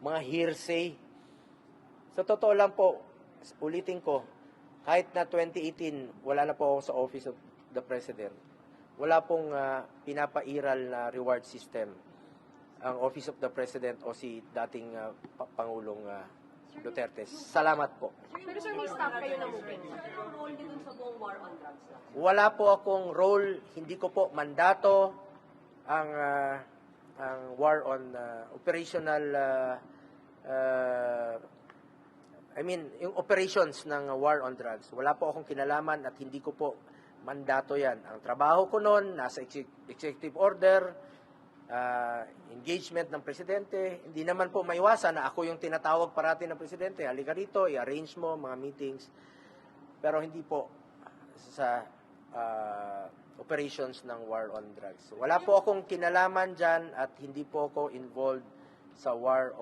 mga hearsay. Sa totoo lang po, ulitin ko, kahit na 2018, wala na po ako sa Office of the President. Wala pong ah, pinapairal na reward system ang Office of the President o si dating Pa- Pangulong ah, Duterte. Salamat po. Pero sir, may staff kayo na moving. Anong role niyo dun sa buong war on drugs? Wala po akong role, hindi ko po mandato ang ah, ang war on ah, operational ah, ah, I mean, yung operations ng war on drugs. Wala po akong kinalaman at hindi ko po mandato yan. Ang trabaho ko noon, nasa exec- executive order, ah, engagement ng presidente. Hindi naman po maiwasan na ako yung tinatawag parati ng presidente. Halika rito, i-arrange mo mga meetings. Pero hindi po sa ah, operations ng war on drugs. Wala po akong kinalaman dyan at hindi po ako involved sa war on